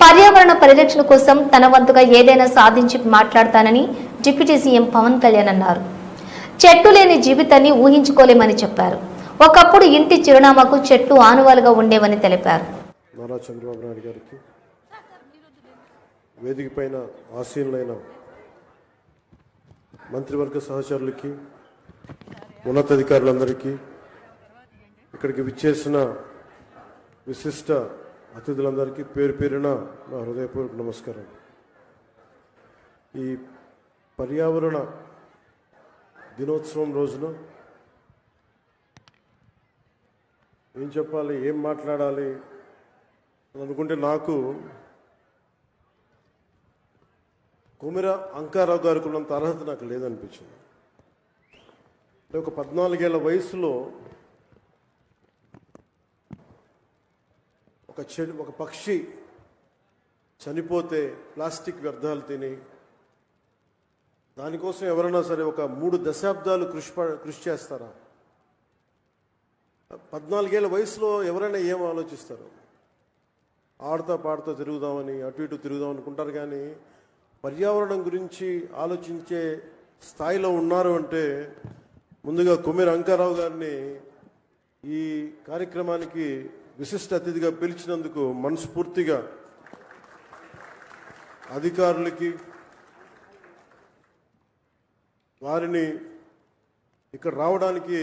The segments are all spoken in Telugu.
పర్యావరణ పరిరక్షణ కోసం తన వంతుగా ఏదైనా సాధించి మాట్లాడతానని డిప్యూటీ సీఎం పవన్ కళ్యాణ్ అన్నారు. చెట్టు లేని జీవితాన్ని ఊహించుకోలేమని చెప్పారు. ఒకప్పుడు ఇంటి చిరునామాకు చెట్లు ఆనువాలుగా ఉండేవని తెలిపారు. నారా చంద్రబాబు నాయుడు గారికి వేదిక పైన ఆసీనులైన మంత్రివర్గ సహచరులకి ఉన్నతాధికారులందరికీ ఇక్కడికి విచ్చేసిన విశిష్ట అతిథులందరికీ పేరు పేరున నా హృదయపూర్వక నమస్కారం. ఈ పర్యావరణ దినోత్సవం రోజున ఏం చెప్పాలి ఏం మాట్లాడాలి అని అనుకుంటే నాకు కుమిర అంకారావు గారికి ఉన్నంత అర్హత నాకు లేదనిపించింది. ఒక పద్నాలుగేళ్ళ వయసులో ఒక చెడు ఒక పక్షి చనిపోతే ప్లాస్టిక్ వ్యర్థాలు తిని దానికోసం ఎవరైనా సరే ఒక మూడు దశాబ్దాలు కృషి కృషి చేస్తారా? పద్నాలుగేళ్ళ వయసులో ఎవరైనా ఏం ఆలోచిస్తారు? ఆడుతా పాడుతా తిరుగుదామని అటు ఇటు తిరుగుదాం అనుకుంటారు కానీ పర్యావరణం గురించి ఆలోచించే స్థాయిలో ఉన్నారు అంటే ముందుగా కుమీర్ అంకారావు గారిని ఈ కార్యక్రమానికి విశిష్ట అతిథిగా పిలిచినందుకు మనస్ఫూర్తిగా అధికారులకి వారిని ఇక్కడ రావడానికి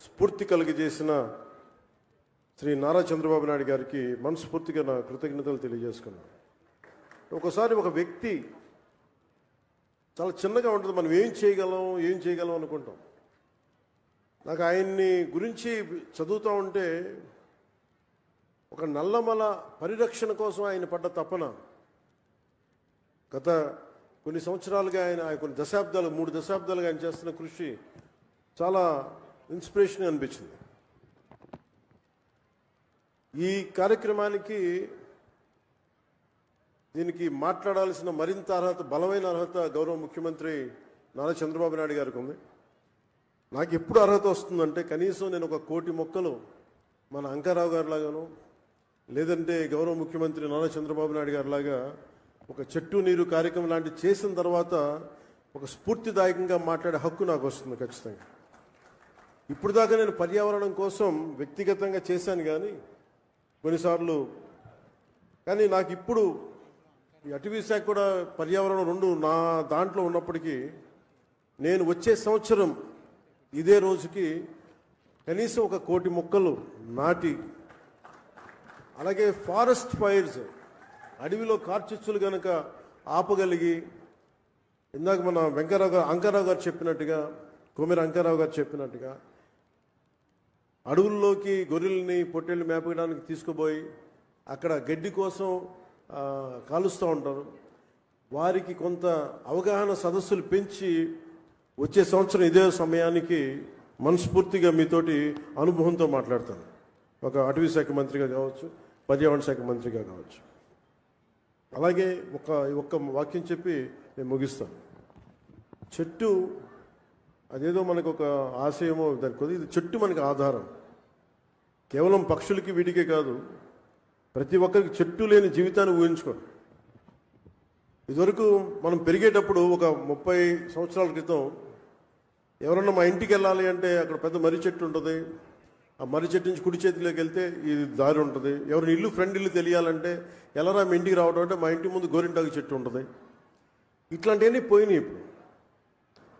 స్ఫూర్తి కలిగజేసిన శ్రీ నారా చంద్రబాబు నాయుడు గారికి మనస్ఫూర్తిగా నా కృతజ్ఞతలు తెలియజేసుకున్నాను. ఒకసారి ఒక వ్యక్తి చాలా చిన్నగా ఉంటుంది మనం ఏం చేయగలం ఏం చేయగలం అనుకుంటాం. నాకు ఆయన్ని గురించి చదువుతూ ఉంటే ఒక నల్లమల పరిరక్షణ కోసం ఆయన పడ్డ తపన. గత కొన్ని సంవత్సరాలుగా ఆయన ఆయన కొన్ని దశాబ్దాలు మూడు దశాబ్దాలుగా ఆయన చేస్తున్న కృషి చాలా ఇన్స్పిరేషన్ అనిపించింది. ఈ కార్యక్రమానికి దీనికి మాట్లాడాల్సిన మరింత అర్హత బలమైన అర్హత గౌరవ ముఖ్యమంత్రి నారా చంద్రబాబు నాయుడు గారికి ఉంది. నాకు ఎప్పుడు అర్హత వస్తుందంటే కనీసం నేను ఒక కోటి మొక్కలు మన అంకారావు గారి లాగాను లేదంటే గౌరవ ముఖ్యమంత్రి నారా చంద్రబాబు నాయుడు గారు లాగా ఒక చెట్టు నీరు కార్యక్రమం లాంటివి చేసిన తర్వాత ఒక స్ఫూర్తిదాయకంగా మాట్లాడే హక్కు నాకు వస్తుంది ఖచ్చితంగా. ఇప్పుడు దాకా నేను పర్యావరణం కోసం వ్యక్తిగతంగా చేశాను కానీ కొన్నిసార్లు కానీ నాకు ఇప్పుడు ఈ అటవీ శాఖ కూడా పర్యావరణం రెండు నా దాంట్లో ఉన్నప్పటికీ నేను వచ్చే సంవత్సరం ఇదే రోజుకి కనీసం ఒక కోటి మొక్కలు నాటి అలాగే ఫారెస్ట్ ఫైర్స్ అడవిలో కార్చిచ్చులు కనుక ఆపగలిగి ఇందాక మన వెంకరావు గారు అంకారావు గారు చెప్పినట్టుగా కొమిర అంకారావు గారు చెప్పినట్టుగా అడవుల్లోకి గొర్రెల్ని పొట్టెళ్ళు మేపడానికి తీసుకుపోయి అక్కడ గడ్డి కోసం కాలుస్తూ ఉంటారు. వారికి కొంత అవగాహన సదస్సులు పెంచి వచ్చే సంవత్సరం ఇదే సమయానికి మనస్ఫూర్తిగా మీతోటి అనుభవంతో మాట్లాడతాను. ఒక అటవీ శాఖ మంత్రిగా కావచ్చు పర్యావరణ శాఖ మంత్రిగా కావచ్చు. అలాగే ఒక ఒక్క వాక్యం చెప్పి నేను ముగిస్తాను. చెట్టు అదేదో మనకు ఒక ఆశయమో దాని కొద్ది ఇది చెట్టు మనకు ఆధారం. కేవలం పక్షులకి వీటికే కాదు ప్రతి ఒక్కరికి చెట్టు లేని జీవితాన్ని ఊహించుకోండి ఇదివరకు మనం పెరిగేటప్పుడు ఒక ముప్పై సంవత్సరాల క్రితం ఎవరన్నా మా ఇంటికి వెళ్ళాలి అంటే అక్కడ పెద్ద మర్రి చెట్టు ఉంటుంది. ఆ మర్రి చెట్టు నుంచి కుడి చేతిలోకి వెళ్తే ఇది దారి ఉంటుంది. ఎవరిని ఇల్లు ఫ్రెండ్ ఇల్లు తెలియాలంటే ఎలారా మీ ఇంటికి రావడం అంటే మా ఇంటి ముందు గోరింటాకు చెట్టు ఉంటుంది. ఇట్లాంటివన్నీ పోయినాయి ఇప్పుడు.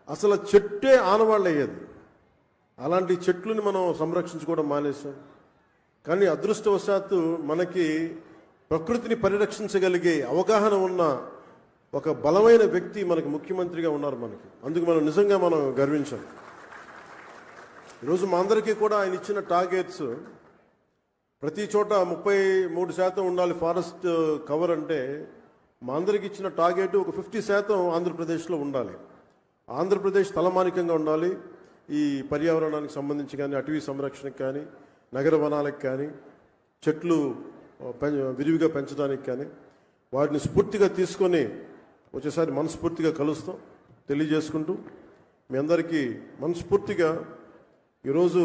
అసలు చెట్టే ఆనవాళ్ళు అయ్యేది. అలాంటి చెట్లని మనం సంరక్షించుకోవడం మానేసాం కానీ అదృష్టవశాత్తు మనకి ప్రకృతిని పరిరక్షించగలిగే అవగాహన ఉన్న ఒక బలమైన వ్యక్తి మనకి ముఖ్యమంత్రిగా ఉన్నారు మనకి. అందుకు మనం నిజంగా మనం గర్వించాలి. ఈరోజు మా అందరికీ కూడా ఆయన ఇచ్చిన టార్గెట్స్ ప్రతి చోట ముప్పై మూడు శాతం ఉండాలి ఫారెస్ట్ కవర్ అంటే మా అందరికి ఇచ్చిన టార్గెట్ ఒక ఫిఫ్టీ శాతం ఆంధ్రప్రదేశ్లో ఉండాలి. ఆంధ్రప్రదేశ్ తలమానికంగా ఉండాలి. ఈ పర్యావరణానికి సంబంధించి కానీ అటవీ సంరక్షణకు కానీ నగర వనాలకు కానీ చెట్లు విరివిగా పెంచడానికి కానీ వాటిని స్ఫూర్తిగా తీసుకొని వచ్చేసారి మనస్ఫూర్తిగా కలుస్తాం. తెలియజేసుకుంటూ మీ అందరికీ మనస్ఫూర్తిగా ఈరోజు